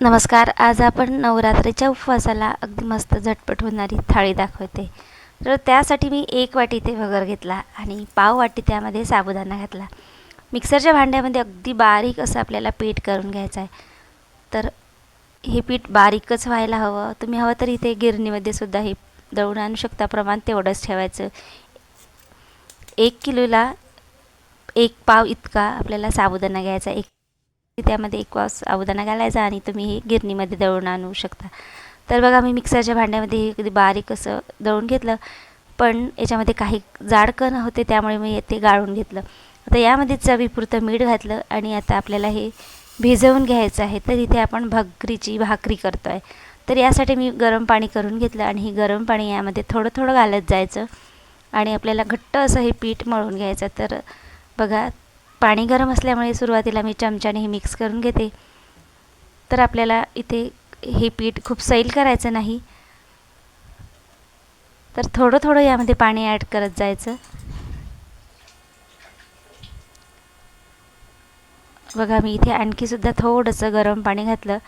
नमस्कार आज आपण नवरात्रीच्या उपवासाला अगदी मस्त झटपट होणारी थाळी दाखवते. तर त्यासाठी मी एक वाटी ते वगर घेतला आणि पाव वाटी त्यामध्ये साबुदाणा घातला. मिक्सरच्या भांड्यामध्ये अगदी बारीक असं आपल्याला पीठ करून घ्यायचं आहे. तर हे पीठ बारीकच व्हायला हवं. तुम्ही हवं तर इथे गिरणीमध्ये सुद्धा हे दळून आणू शकता. प्रमाण तेवढंच ठेवायचं. एक किलोला एक पाव इतका आपल्याला साबुदाणा घ्यायचा एक त्यामध्ये एक वास अवदाना घालायचा आणि तुम्ही हे गिरणीमध्ये दळून आणू शकता. तर बघा मी मिक्सरच्या भांड्यामध्ये हे कधी बारीक असं दळून घेतलं पण याच्यामध्ये काही जाड कण होते त्यामुळे मी ते गाळून घेतलं. आता यामध्ये चवीपुरतं मीठ घातलं आणि आता आपल्याला हे भिजवून घ्यायचं आहे तर इथे आपण भगरीची भाकरी करतो आहे तर यासाठी मी गरम पाणी करून घेतलं आणि हे गरम पाणी यामध्ये थोडं थोडं घालत जायचं आणि आपल्याला घट्ट असं हे पीठ मळून घ्यायचं. तर बघा पाणी गरम असल्यामुळे सुरुवातीला मी चमच्याने हे मिक्स करून घेते. तर आपल्याला इथे हे पीठ खूप सैल करायचं नाही. तर थोडं थोडं यामध्ये पाणी ॲड करत जायचं. बघा मी इथे आणखीसुद्धा थोडंसं गरम पाणी घातलं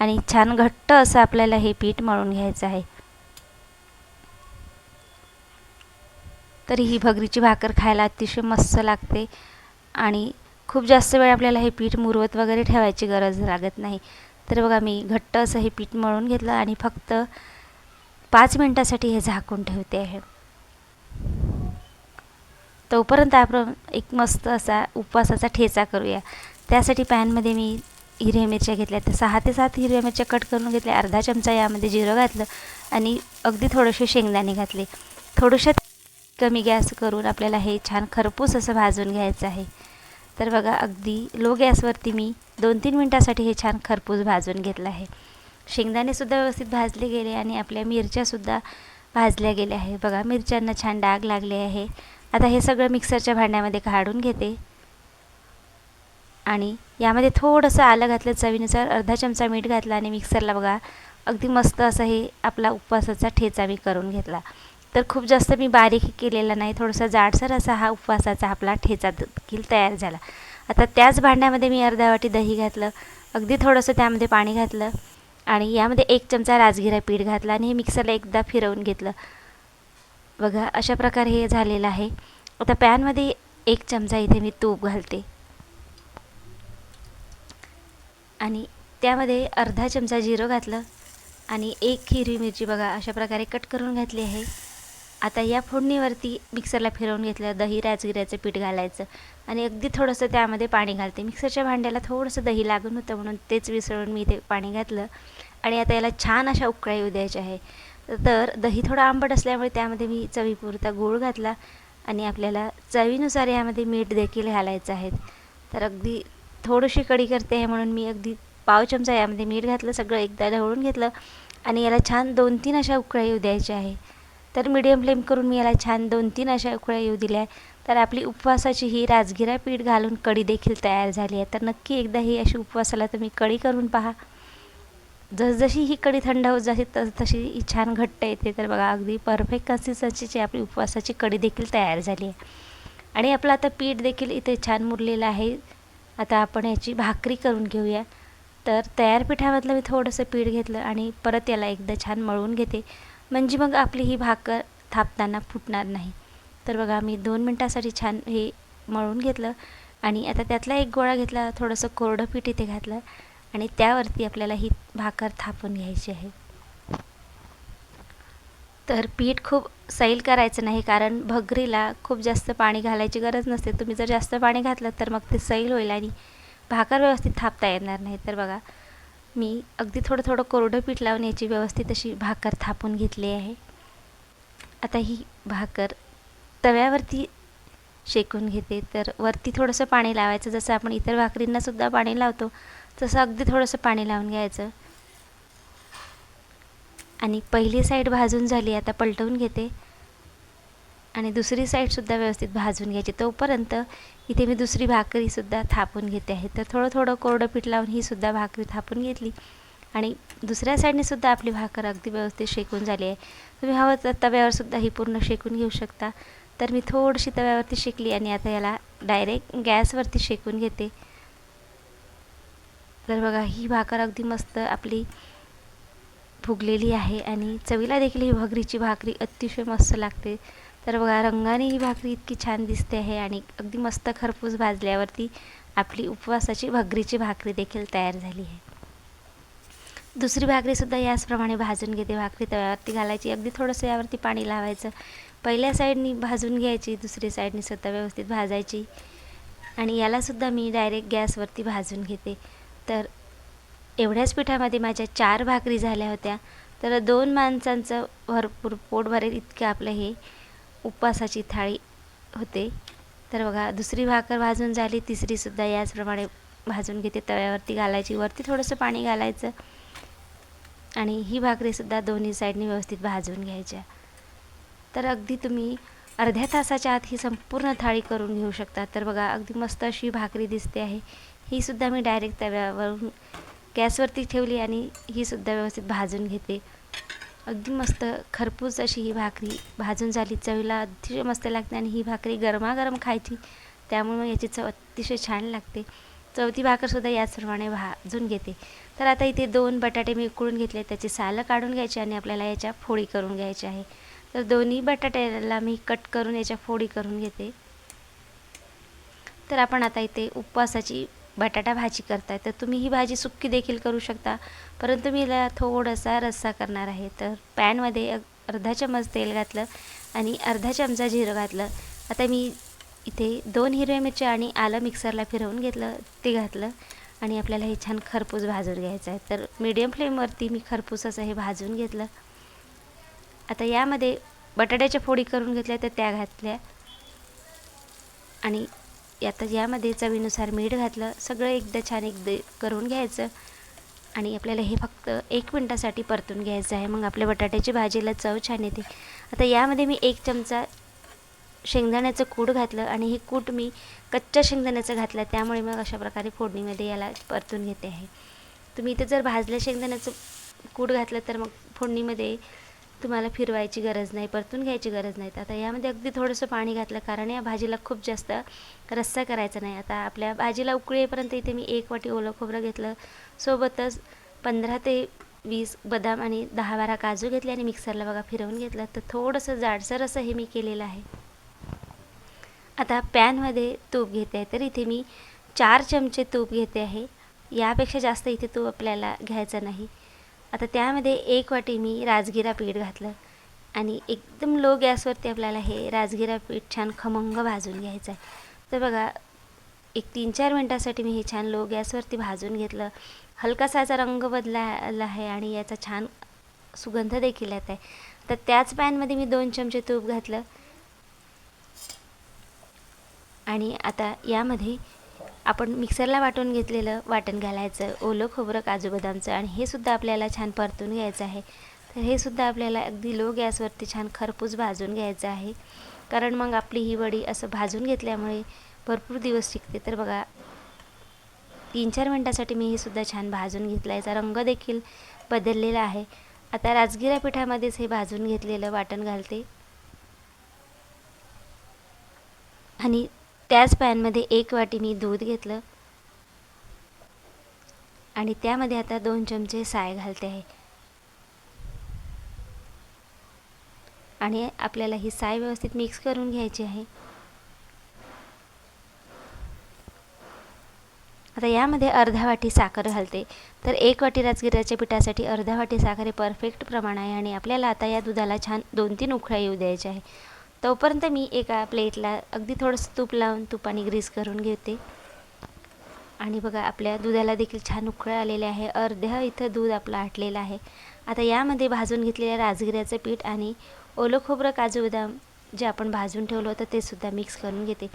आणि छान घट्ट असं आपल्याला हे पीठ मळून घ्यायचं आहे. तरी ही भगरीची भाकर खायला अतिशय मस्त लागते. आणि खूप जास्त वेळ आपल्याला हे पीठ मुरवत वगैरे ठेवायची गरज लागत नाही. तर बघा मी घट्ट असं हे पीठ मळून घेतलं आणि फक्त पाच मिनटासाठी हे झाकून ठेवते आहे. तोपर्यंत आपण एक मस्त असा उपवासाचा ठेचा करूया. त्यासाठी पॅनमध्ये मी हिरव्या मिरच्या घेतल्या. तर सहा ते सात हिरव्या मिरच्या कट करून घेतल्या. अर्धा चमचा यामध्ये जिरं घातलं आणि अगदी थोडेसे शेंगदाणे घातले. थोडंसं कमी गॅस करून आपल्याला हे छान खरपूस असं भाजून घ्यायचं आहे. तर बघा अगदी लो गॅसवरती मी दोन तीन मिनटासाठी हे छान खरपूस भाजून घेतलं आहे. शेंगदाणेसुद्धा व्यवस्थित भाजले गेले आणि आपल्या मिरच्यासुद्धा भाजल्या गेल्या आहे. बघा मिरच्यांना छान डाग लागले आहे. आता हे सगळं मिक्सरच्या भांड्यामध्ये काढून घेते. आणि यामध्ये थोडंसं आलं घातलं चवीनुसार अर्धा चमचा मीठ घातला आणि मिक्सरला बघा अगदी मस्त असं हे आपला उपवासाचा ठेचा मी करून घेतला. तर खूप जास्त मी बारीक केलेला नाही. थोडासा जाडसर असा हा उपवासाचा आपला ठेचा देखील तयार झाला. आता त्याच भांड्यामध्ये मी अर्धा वाटी दही घातलं. अगदी थोडंसं त्यामध्ये पाणी घातलं. आणि यामध्ये एक चमचा राजगिरा पीठ घातला आणि हे मिक्सरला एकदा फिरवून घेतलं. बघा अशा प्रकारे हे झालेलं आहे. आता पॅनमध्ये एक चमचा इथे मी तूप घालते. आणि त्यामध्ये अर्धा चमचा जिरं घातलं. आणि एक हिरवी मिरची बघा अशा प्रकारे कट करून घातली आहे. आता या फोडणीवरती मिक्सरला फिरवून घेतलं दही राजगिऱ्याचं पीठ घालायचं आणि अगदी थोडंसं त्यामध्ये पाणी घालते. मिक्सरच्या भांड्याला थोडंसं दही लागून होतं म्हणून तेच विसळून मी ते पाणी घातलं. आणि आता याला छान अशा उकळ्या येऊ द्यायच्या आहे. तर दही थोडं आंबट असल्यामुळे त्यामध्ये मी चवीपुरता गूळ घातला आणि आपल्याला चवीनुसार यामध्ये मीठ देखील घालायचं आहे. तर अगदी थोडीशी कढी करते आहे म्हणून मी अगदी पाव चमचा यामध्ये मीठ घातलं सगळं एकदा ढवळून घेतलं आणि याला छान दोन तीन अशा उकळ्या येऊ द्यायच्या आहे. तर मीडियम फ्लेम करून मी याला छान दोन तीन अशा उकळ्या येऊ दिल्या. तर आपली उपवासाची ही राजगिरा पीठ घालून कढी देखील तयार झाली आहे. तर नक्की एकदा ही अशी उपवासाला तुम्ही कढी करून पहा. जसजशी ही कढी थंड होत जाते तस तशी ही छान घट्ट येते. तर बघा अगदी परफेक्ट कन्सिस्टन्सीची आपली उपवासाची कढी देखील तयार झाली आहे. आणि आपलं आता पीठ देखील इथे छान मुरलेलं आहे. आता आपण याची भाकरी करून घेऊया. तर तयार पिठामधलं मी थोडंसं पीठ घेतलं आणि परत याला एकदा छान मळून घेते. म्हणजे मग आपली ही भाकर थापताना फुटणार नाही. तर बघा मी दोन मिनटासाठी छान हे मळून घेतलं आणि आता त्यातला एक गोळा घेतला थोडंसं कोरडं पीठ इथे घातलं आणि त्यावरती आपल्याला ही भाकर थापून घ्यायची आहे. तर पीठ खूप सैल करायचं नाही कारण भगरीला खूप जास्त पाणी घालायची गरज नसते. तुम्ही जर जास्त पाणी घातलं तर मग ते सैल होईल आणि भाकर व्यवस्थित थापता येणार नाही. तर बघा मी अगदी थोडं थोडं कोरडं पीठ लावून याची व्यवस्थित अशी भाकर थापून घेतली आहे. आता ही भाकर तव्यावरती शेकून घेते. तर वरती थोडंसं पाणी लावायचं. जसं आपण इतर भाकरींनासुद्धा पाणी लावतो तसं अगदी थोडंसं पाणी लावून घ्यायचं. आणि पहिली साईड भाजून झाली. आता पलटवून घेते. आणि दुसरी साईडसुद्धा व्यवस्थित भाजून घ्यायची. तोपर्यंत इथे मी दुसरी भाकरीसुद्धा थापून घेते आहे. तर थोडं थोडं कोरडं पीठ लावून ही सुद्धा भाकरी थापून घेतली. आणि दुसऱ्या साईडने सुद्धा आपली भाकर अगदी व्यवस्थित शेकून झाली आहे. तुम्ही हवं तर तव्यावरसुद्धा ही पूर्ण शेकून घेऊ शकता. तर मी थोडीशी तव्यावरती शेकली आणि आता याला डायरेक्ट गॅसवरती शेकून घेते. तर बघा ही भाकर अगदी मस्त आपली फुगलेली आहे आणि चवीला देखील ही भगरीची भाकरी अतिशय मस्त लागते. तर बघा रंगाने ही भाकरी इतकी छान दिसते आहे आणि अगदी मस्त खरपूस भाजल्यावरती आपली उपवासाची भगरीची भाकरी देखील तयार झाली आहे. दुसरी भाकरीसुद्धा याचप्रमाणे भाजून घेते. भाकरी तव्यावरती घालायची अगदी थोडंसं यावरती पाणी लावायचं. पहिल्या साईडनी भाजून घ्यायची दुसरी साईडनी सुद्धा व्यवस्थित भाजायची. आणि यालासुद्धा मी डायरेक्ट गॅसवरती भाजून घेते. तर एवढ्याच पिठामध्ये माझ्या चार भाकरी झाल्या होत्या. तर दोन माणसांचं भरपूर पोट भरेल इतकं आपलं हे. उपवासाची थाळी होते. तर बघा दुसरी भाकर भाजून झाली तिसरीसुद्धा याचप्रमाणे भाजून घेते. तव्यावरती घालायची वरती थोडंसं पाणी घालायचं. आणि ही भाकरीसुद्धा दोन्ही साईडने व्यवस्थित भाजून घ्यायच्या. तर अगदी तुम्ही अर्ध्या तासाच्या आत ही संपूर्ण थाळी करून घेऊ शकता. तर बघा अगदी मस्त अशी भाकरी दिसते आहे. ही सुद्धा मी डायरेक्ट तव्यावरून गॅसवरती ठेवली आणि ही सुद्धा व्यवस्थित भाजून घेते. अगदी मस्त. खरपूस अशी ही भाकरी. भाजून झाली चवीला अतिशय मस्त लागते आणि ही भाकरी गरमागरम खायची. त्यामुळे याची चव अतिशय छान लागते. चौथी भाकरसुद्धा याचप्रमाणे भाजून घेते. तर आता इथे दोन बटाटे मी उकळून घेतले. त्याची सालं काढून घ्यायची आणि आपल्याला याच्या फोडी करून घ्यायची आहे. तर दोन्ही बटाट्याला मी कट करून याच्या फोडी करून घेते. तर आपण आता इथे उपवासाची बटाटा भाजी करताय तर तुम्ही ही भाजी सुक्की देखील करू शकता. परंतु मी याला थोडासा रस्सा करणार आहे. तर पॅनमध्ये अर्धा चमच तेल घातलं आणि अर्धा चमचा जिरं घातलं. आता मी इथे दोन हिरव्या मिरच्या आणि आलं मिक्सरला फिरवून घेतलं ते घातलं आणि आपल्याला हे छान खरपूस भाजून घ्यायचं आहे. तर मीडियम फ्लेमवरती मी खरपूस असं हे भाजून घेतलं. आता यामध्ये बटाट्याच्या फोडी करून घेतल्या तर त्या घातल्या आणि आता यामध्ये चवीनुसार मीठ घातलं सगळं एकदा छान एकदा करून घ्यायचं. आणि आपल्याला हे फक्त एक मिनटासाठी परतून घ्यायचं आहे. मग आपल्या बटाट्याची भाजीला चव छान येते. आता यामध्ये मी एक चमचा शेंगदाण्याचं कूट घातलं आणि हे कूट मी कच्च्या शेंगदाण्याचं घातलं. त्यामुळे मग अशा प्रकारे फोडणीमध्ये याला परतून घेते आहे. तुम्ही इथे जर भाजल्या शेंगदाण्याचं कूट घातलं तर मग फोडणीमध्ये तुम्हाला फिरवायची गरज नाही परतून घ्यायची गरज नाही. आता यामध्ये अगदी थोडंसं पाणी घातलं कारण या भाजीला खूप जास्त रस्सा करायचा नाही. आता आपल्या भाजीला उकळेपर्यंत इथे मी एक वाटी ओलं खोबरं घेतलं. सोबतच पंधरा ते वीस बदाम आणि दहा बारा काजू घेतले आणि मिक्सरला बघा फिरवून घेतलं. तर थोडंसं जाडसर असं हे मी केलेलं आहे. आता पॅनमध्ये तूप घेते आहे तर इथे मी चार चमचे तूप घेते आहे. यापेक्षा जास्त इथे तूप आपल्याला घ्यायचं नाही. आता त्यामध्ये एक वाटी मी राजगिरा पीठ घातलं आणि एकदम लो गॅसवरती आपल्याला हे राजगिरा पीठ छान खमंग भाजून घ्यायचं आहे. तर बघा एक तीन चार मिनटासाठी मी हे छान लो गॅसवरती भाजून घेतलं. हलकासा याचा रंग बदलायला आहे आणि याचा छान सुगंध देखील येत आहे. तर त्याच पॅनमध्ये मी दोन चमचे तूप घातलं. आणि आता यामध्ये आपण मिक्सरला वाटून घेतलेलं वाटण घालायचं ओलं खोबरं काजू बदामचं आणि हे सुद्धा आपल्याला छान परतून घ्यायचं आहे. तर हे सुद्धा आपल्याला अगदी लो गॅसवरती छान खरपूस भाजून घ्यायचं आहे. कारण मग आपली ही वडी असं भाजून घेतल्यामुळे भरपूर दिवस टिकते. तर बघा तीन चार मिनटासाठी मी हे सुद्धा छान भाजून घेतलं याचा रंग देखील बदललेला आहे. आता राजगिरा पिठामध्येच हे भाजून घेतलेलं वाटण घालते. आणि त्याच पॅनमध्ये एक वाटी मी दूध घेतलं. आणि त्यामध्ये आता दोन चमचे साय घालते आहे. आणि आपल्याला ही साय व्यवस्थित मिक्स करून घ्यायची आहे. आता यामध्ये अर्धा वाटी साखर घालते. तर एक वाटी राजगिराच्या पिठासाठी अर्धा वाटी साखर हे परफेक्ट प्रमाण आहे आणि आपल्याला आता या दुधाला छान दोन तीन उखळ्या येऊ द्यायच्या आहे. तोपर्यंत मी एका प्लेटला अगदी थोडंसं तूप लावून तुपाने ग्रीस करून घेते. आणि बघा आपल्या दुधाला देखील छान उकळं आलेले आहे. अर्ध्या इथं दूध आपलं आटलेलं आहे. आता यामध्ये भाजून घेतलेल्या राजगिऱ्याचं पीठ आणि ओलं खोबरं काजू बदाम जे आपण भाजून ठेवलं होतं ते सुद्धा मिक्स करून घेते.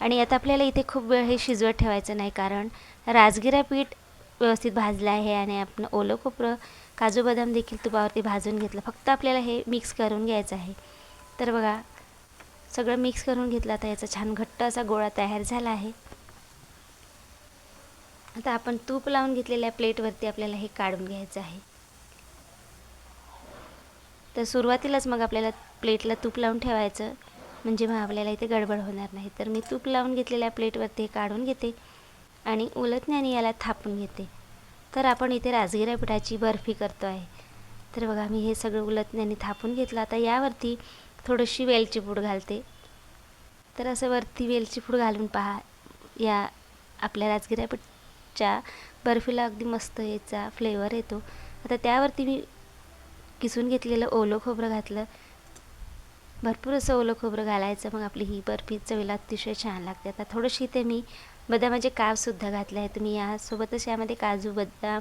आणि आता आपल्याला इथे खूप वेळ हे शिजवत ठेवायचं नाही कारण राजगिरा पीठ व्यवस्थित भाजलं आहे आणि आपण ओलं खोबरं काजू बदाम देखील तुपावरती भाजून घेतलं. फक्त आपल्याला हे मिक्स करून घ्यायचं आहे. तर बघा सगळं मिक्स करून घेतलं. आता याचा छान घट्ट असा गोळा तयार झाला आहे. आता आपण तूप लावून घेतलेल्या प्लेटवरती आपल्याला हे काढून घ्यायचं आहे. तर सुरुवातीलाच मग आपल्याला प्लेटला तूप लावून ठेवायचं. म्हणजे मग आपल्याला इथे गडबड होणार नाही. तर मी तूप लावून घेतलेल्या प्लेटवरती हे काढून घेते. आणि उलटण्याने याला थापून घेते. तर आपण इथे राजगिरा पिठाची बर्फी करतो आहे तर बघा मी हे सगळं उलटण्याने थापून घेतलं. आता यावरती थोडीशी वेलची पूड घालते. तर असं वरती वेलची पूड घालून पहा. या आपल्या राजगिऱ्या पिठच्या बर्फीला अगदी मस्त याचा फ्लेवर येतो. आता त्यावरती मी किसून घेतलेलं ओलं खोबरं घातलं. भरपूर असं ओलं खोबरं घालायचं. मग आपली ही बर्फी चवीला अतिशय छान लागते. आता थोडीशी इथे मी बदामाचे कापसुद्धा घातले आहे तुम्ही यासोबतच यामध्ये काजू बदाम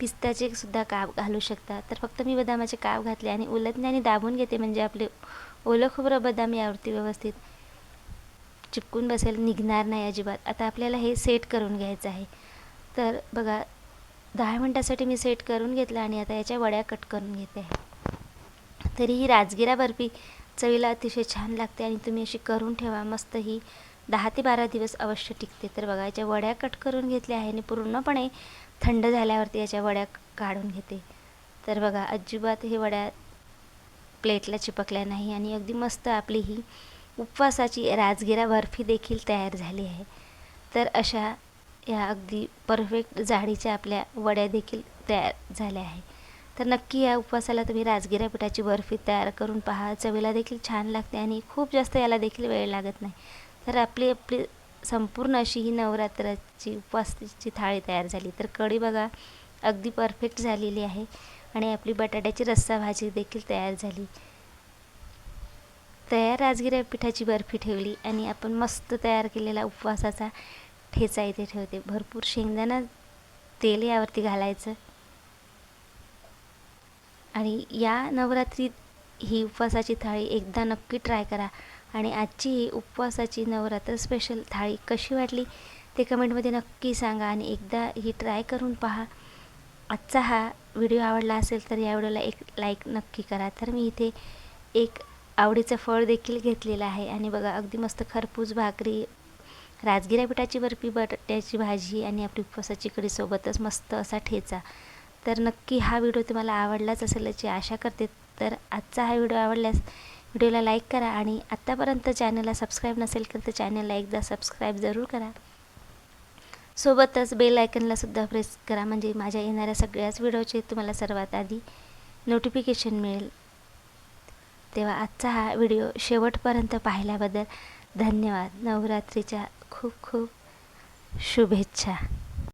पिस्ताचे सुद्धा काप घालू शकता. तर फक्त मी बदामाचे काप घातले आणि उलटण्याने दाबून घेते. म्हणजे आपले ओलं खोबरं बदाम यावरती व्यवस्थित चिपकून बसेल निघणार नाही अजिबात. आता आपल्याला हे सेट करून घ्यायचं आहे. तर बघा दहा मिनटासाठी मी सेट करून घेतलं आणि आता याच्या वड्या कट करून घेते. आहे तरी ही राजगिरा बर्फी चवीला अतिशय छान लागते आणि तुम्ही अशी करून ठेवा. मस्त ही दहा ते बारा दिवस अवश्य टिकते. तर बघा याच्या वड्या कट करून घेतल्या आहे आणि पूर्णपणे थंड झाल्यावरती याच्या वड्या काढून घेते. तर बघा अजिबात हे वड्या प्लेटला चिपकल्या नाही आणि अगदी मस्त आपली ही उपवासाची राजगिरा बर्फी देखील तयार झाली आहे. तर अशा या अगदी परफेक्ट जाडीच्या आपल्या वड्या देखील तयार झाल्या आहे तर नक्की या उपवासाला तुम्ही राजगिरा पिठाची बर्फी तयार करून पहा. चवीला देखील छान लागते आणि खूप जास्त याला देखील वेळ लागत नाही. तर आपली आपली संपूर्ण अशी ही नवरात्राची उपवासाची थाळी तयार झाली. तर कढी बघा अगदी परफेक्ट झालेली आहे. आणि आपली बटाट्याची रस्सा भाजी देखील तयार झाली. तयार राजगिरा पिठाची बर्फी ठेवली आणि आपण मस्त तयार केलेला उपवासाचा ठेचा इथे ठेवते. भरपूर शेंगदाणा तेल यावरती घालायचं. आणि या नवरात्रीत ही उपवासाची थाळी एकदा नक्की ट्राय करा. आणि आजची ही उपवासाची नवरात्र स्पेशल थाळी कशी वाटली ते कमेंटमध्ये नक्की सांगा आणि एकदा ही ट्राय करून पहा. आजचा हा व्हिडिओ आवडला असेल तर या व्हिडिओला एक लाईक नक्की करा. तर मी इथे एक आवडीचं फळ देखील घेतलेलं आहे. आणि बघा अगदी मस्त खरपूस भाकरी राजगिरा पिठाची बर्फी बटाट्याची भाजी आणि आपली उपवासाची कढीसोबतच मस्त असा ठेचा. तर नक्की हा व्हिडिओ तुम्हाला आवडलाच असेल याची आशा करते. तर आजचा हा व्हिडिओ आवडल्यास व्हिडिओला लाईक करा. आणि आत्तापर्यंत चॅनलला सबस्क्राईब नसेल तर चॅनलला एकदा सबस्क्राईब जरूर करा. सोबतच बेल आयकनला सुद्धा प्रेस करा. म्हणजे माझ्या येणाऱ्या सगळ्याच व्हिडिओचे तुम्हाला सर्वात आधी नोटिफिकेशन मिळेल. तेव्हा आजचा हा व्हिडिओ शेवटपर्यंत पाहिल्याबद्दल धन्यवाद. नवरात्रीच्या खूप खूप शुभेच्छा.